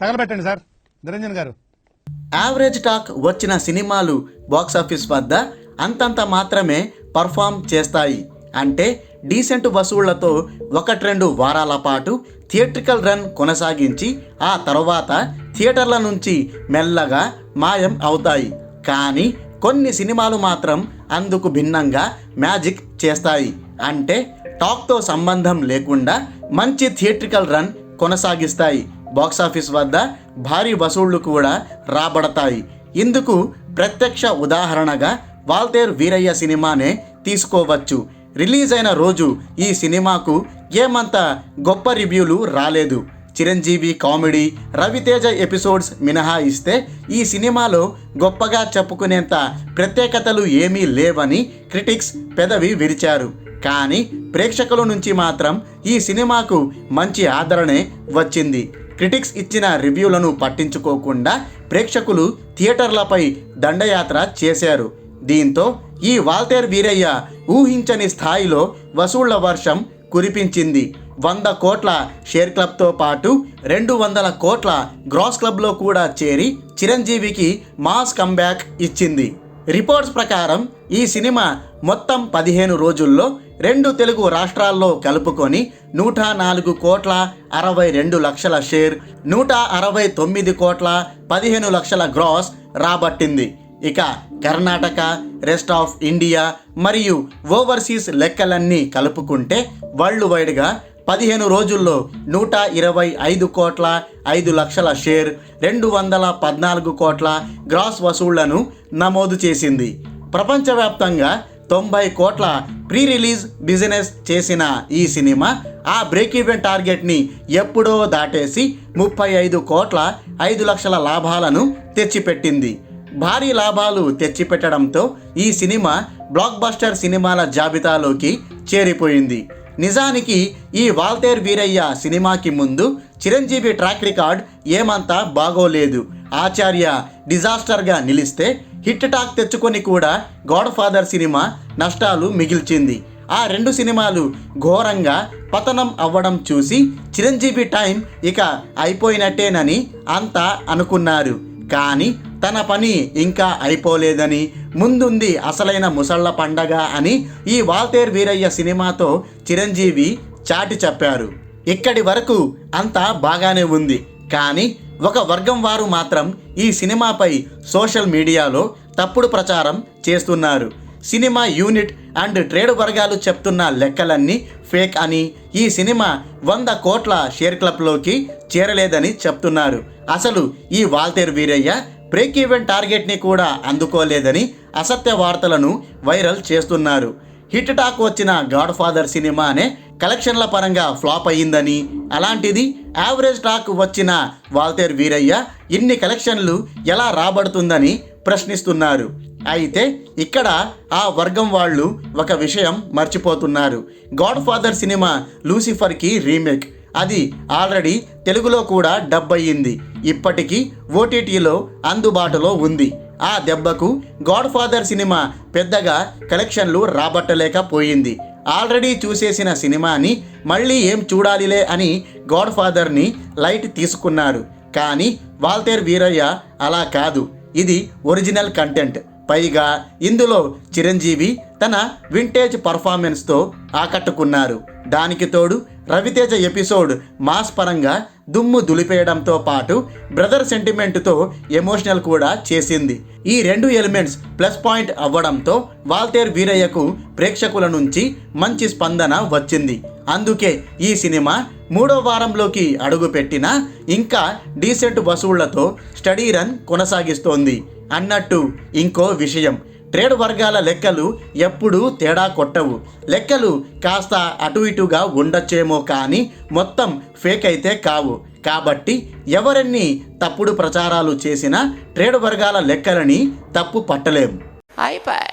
తగలబెట్టండి sir. Niranjan గారు. Average talk వచ్చిన సినిమాలు బాక్సాఫీస్ వద్ద అంతంత మాత్రమే పర్ఫామ్ చేస్తాయి. అంటే డీసెంట్ వసూళ్ళతో ఒకటి రెండు వారాల పాటు థియేట్రికల్ రన్ కొనసాగించి ఆ తర్వాత థియేటర్ల నుంచి మెల్లగా మాయం అవుతాయి. కానీ కొన్ని సినిమాలు మాత్రం అందుకు భిన్నంగా మ్యాజిక్ చేస్తాయి. అంటే టాక్తో సంబంధం లేకుండా మంచి థియేట్రికల్ రన్ కొనసాగిస్తాయి. బాక్సాఫీస్ వద్ద భారీ వసూళ్ళు కూడా రాబడతాయి. ఇందుకు ప్రత్యక్ష ఉదాహరణగా వాల్తేర్ వీరయ్య సినిమానే తీసుకోవచ్చు. రిలీజ్ అయిన రోజు ఈ సినిమాకు ఏమంత గొప్ప రివ్యూలు రాలేదు. చిరంజీవి కామెడీ రవితేజ ఎపిసోడ్స్ మినహాయిస్తే ఈ సినిమాలో గొప్పగా చెప్పుకునేంత ప్రత్యేకతలు ఏమీ లేవని క్రిటిక్స్ పెదవి విరిచారు. కానీ ప్రేక్షకుల నుంచి మాత్రం ఈ సినిమాకు మంచి ఆదరణే వచ్చింది. క్రిటిక్స్ ఇచ్చిన రివ్యూలను పట్టించుకోకుండా ప్రేక్షకులు థియేటర్లపై దండయాత్ర చేశారు. దీంతో ఈ వాల్తేర్ వీరయ్య ఊహించని స్థాయిలో వసూళ్ళ వర్షం కురిపించింది. వంద కోట్ల షేర్ క్లబ్తో పాటు రెండు వందల కోట్ల గ్రాస్ క్లబ్లో కూడా చేరి చిరంజీవికి మాస్ కంబ్యాక్ ఇచ్చింది. రిపోర్ట్స్ ప్రకారం ఈ సినిమా మొత్తం పదిహేను రోజుల్లో రెండు తెలుగు రాష్ట్రాల్లో కలుపుకొని నూట నాలుగు కోట్ల అరవై రెండు లక్షల షేర్ నూట అరవై తొమ్మిది కోట్ల పదిహేను లక్షల గ్రాస్ రాబట్టింది. ఇక కర్ణాటక రెస్ట్ ఆఫ్ ఇండియా మరియు ఓవర్సీస్ లెక్కలన్నీ కలుపుకుంటే వరల్డ్ వైడ్గా పదిహేను రోజుల్లో నూట ఇరవై ఐదు కోట్ల ఐదు లక్షల షేర్ రెండు వందల పద్నాలుగు కోట్ల గ్రాస్ వసూళ్ళను నమోదు చేసింది. ప్రపంచవ్యాప్తంగా తొంభై కోట్ల ప్రీ రిలీజ్ బిజినెస్ చేసిన ఈ సినిమా ఆ బ్రేక్ ఈవెన్ టార్గెట్ని ఎప్పుడో దాటేసి ముప్పై ఐదు కోట్ల ఐదు లక్షల లాభాలను తెచ్చిపెట్టింది. భారీ లాభాలు తెచ్చిపెట్టడంతో ఈ సినిమా బ్లాక్ బస్టర్ సినిమాల జాబితాలోకి చేరిపోయింది. నిజానికి ఈ వాల్తేర్ వీరయ్య సినిమాకి ముందు చిరంజీవి ట్రాక్ రికార్డ్ ఏమంతా బాగోలేదు. ఆచార్య డిజాస్టర్గా నిలిస్తే హిట్ టాక్ తెచ్చుకొని కూడా గాడ్ ఫాదర్ సినిమా నష్టాలు మిగిల్చింది. ఆ రెండు సినిమాలు ఘోరంగా పతనం అవ్వడం చూసి చిరంజీవి టైం ఇక అయిపోయినట్టేనని అంతా అనుకున్నారు. కానీ తన పని ఇంకా అయిపోలేదని ముందుంది అసలైన ముసళ్ళ పండగ అని ఈ వాల్తేర్ వీరయ్య సినిమాతో చిరంజీవి చాటి చెప్పారు. ఇక్కడి వరకు అంతా బాగానే ఉంది. కానీ ఒక వర్గం వారు మాత్రం ఈ సినిమాపై సోషల్ మీడియాలో తప్పుడు ప్రచారం చేస్తున్నారు. సినిమా యూనిట్ అండ్ ట్రేడ్ వర్గాలు చెప్తున్న లెక్కలన్నీ ఫేక్ అని ఈ సినిమా వంద కోట్ల షేర్ క్లబ్లోకి చేరలేదని చెప్తున్నారు. అసలు ఈ వాల్తేర్ వీరయ్య బ్రేక్ ఈవెన్ టార్గెట్ని కూడా అందుకోలేదని అసత్య వార్తలను వైరల్ చేస్తున్నారు. హిట్ టాక్ వచ్చిన గాడ్ ఫాదర్ సినిమానే కలెక్షన్ల పరంగా ఫ్లాప్ అయ్యిందని అలాంటిది యావరేజ్ టాక్ వచ్చిన వాల్తేర్ వీరయ్య ఇన్ని కలెక్షన్లు ఎలా రాబడుతుందని ప్రశ్నిస్తున్నారు. అయితే ఇక్కడ ఆ వర్గం వాళ్ళు ఒక విషయం మర్చిపోతున్నారు. గాడ్ ఫాదర్ సినిమా లూసిఫర్కి రీమేక్ అది ఆల్రెడీ తెలుగులో కూడా డబ్ అయ్యింది ఇప్పటికీ ఓటీటీలో అందుబాటులో ఉంది. ఆ దెబ్బకు గాడ్ ఫాదర్ సినిమా పెద్దగా కలెక్షన్లు రాబట్టలేకపోయింది. ఆల్రెడీ చూసేసిన సినిమాని మళ్ళీ ఏం చూడాలిలే అని గాడ్ ఫాదర్ని లైట్ తీసుకున్నారు. కానీ వాల్తేర్ వీరయ్య అలా కాదు. ఇది ఒరిజినల్ కంటెంట్. పైగా ఇందులో చిరంజీవి తన వింటేజ్ పర్ఫార్మెన్స్తో ఆకట్టుకున్నారు. దానికి తోడు రవితేజ ఎపిసోడ్ మాస్ పరంగా దుమ్ము దులిపేయడంతో పాటు బ్రదర్ సెంటిమెంట్తో ఎమోషనల్ కూడా చేసింది. ఈ రెండు ఎలిమెంట్స్ ప్లస్ పాయింట్ అవ్వడంతో వాల్తేర్ వీరయ్యకు ప్రేక్షకుల నుంచి మంచి స్పందన వచ్చింది. అందుకే ఈ సినిమా మూడో వారంలోకి అడుగుపెట్టినా ఇంకా డీసెంట్ వసూళ్ళతో స్టడీ రన్ కొనసాగిస్తోంది. అన్నట్టు ఇంకో విషయం. ట్రేడ్ వర్గాల లెక్కలు ఎప్పుడూ తేడా కొట్టవు. లెక్కలు కాస్త అటు ఇటుగా ఉండొచ్చేమో కానీ మొత్తం ఫేక్ అయితే కావు. కాబట్టి ఎవరెన్ని తప్పుడు ప్రచారాలు చేసినా ట్రేడ్ వర్గాల లెక్కలని తప్పు పట్టలేము అయిపోయి